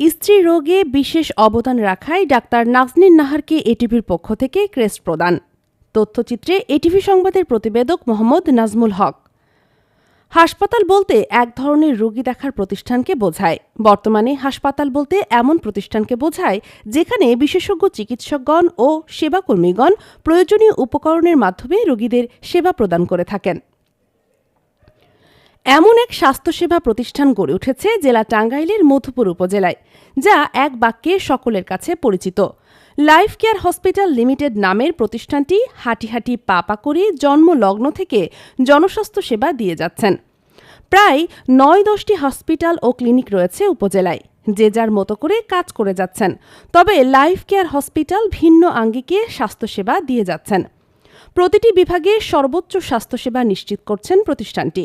স্ত্রী রোগে বিশেষ অবদান রাখায় ডাক্তার নাজনীন নাহারকে এটিভির পক্ষ থেকে ক্রেস্ট প্রদান। তথ্যচিত্রে এটিভি সংবাদের প্রতিবেদক মোহাম্মদ নাজমুল হক। হাসপাতাল বলতে এক ধরনের রোগী দেখার প্রতিষ্ঠানকে বোঝায়। বর্তমানে হাসপাতাল বলতে এমন প্রতিষ্ঠানকে বোঝায় যেখানে বিশেষজ্ঞ চিকিৎসকগণ ও সেবাকর্মীগণ প্রয়োজনীয় উপকরণের মাধ্যমে রোগীদের সেবা প্রদান করে থাকেন। এমন এক স্বাস্থ্যসেবা প্রতিষ্ঠান গড়ে উঠেছে জেলা টাঙ্গাইলের মধুপুর উপজেলায়, যা এক বাক্যে সকলের কাছে পরিচিত। লাইফ কেয়ার হসপিটাল লিমিটেড নামের প্রতিষ্ঠানটি হাঁটি হাঁটি পা পা করে জন্মলগ্ন থেকে জনস্বাস্থ্য সেবা দিয়ে যাচ্ছেন। প্রায় নয় দশটি হসপিটাল ও ক্লিনিক রয়েছে উপজেলায়, যে যার মতো করে কাজ করে যাচ্ছেন। তবে লাইফ কেয়ার হসপিটাল ভিন্ন আঙ্গিকে স্বাস্থ্যসেবা দিয়ে যাচ্ছেন। প্রতিটি বিভাগে সর্বোচ্চ স্বাস্থ্যসেবা নিশ্চিত করছেন প্রতিষ্ঠানটি।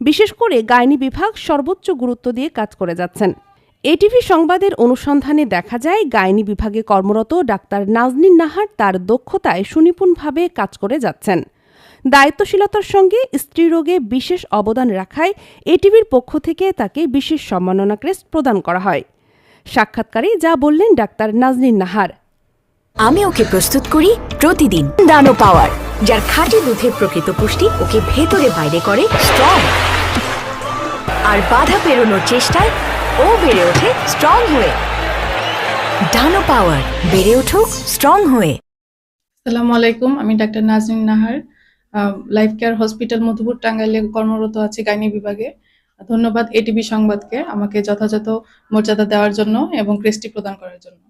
বিশেষ করে গাইনি বিভাগ সর্বোচ্চ গুরুত্ব দিয়ে কাজ করে যাচ্ছেন। এটিভি সংবাদের অনুসন্ধানে দেখা যায়, গাইনি বিভাগে কর্মরত ডাক্তার নাজনীন নাহার তার দক্ষতায় সুনিপুণভাবে কাজ করে যাচ্ছেন। দায়িত্বশীলতার সঙ্গে স্ত্রী রোগে বিশেষ অবদান রাখায় এটিভির পক্ষ থেকে তাকে বিশেষ সম্মাননা ক্রেস্ট প্রদান করা হয়। সাক্ষাৎকারে যা বললেন ডাক্তার নাজনীন নাহার। আমি ওকে প্রস্তুত করি প্রতিদিন। দানো পাওয়ার। যার খাঁটি দুধের প্রকৃত পুষ্টি ওকে ভেতরে বাইরে করে স্ট্রং আর বাধা পেরোনোর চেষ্টায় ও বেড়ে ওঠে স্ট্রং হয়ে। ডানো পাওয়ার বেড়ে উঠুক স্ট্রং হয়ে। আসসালামু আলাইকুম, আমি doctor Naznin Nahar. Life care hospital Madhupur টাঙ্গাইলে কর্মরত আছি গাইনি বিভাগে। ধন্যবাদ এটিভি সংবাদকে আমাকে যথাযথ মর্যাদা দেওয়ার জন্য এবং ক্রেস্টি প্রদান করার জন্য।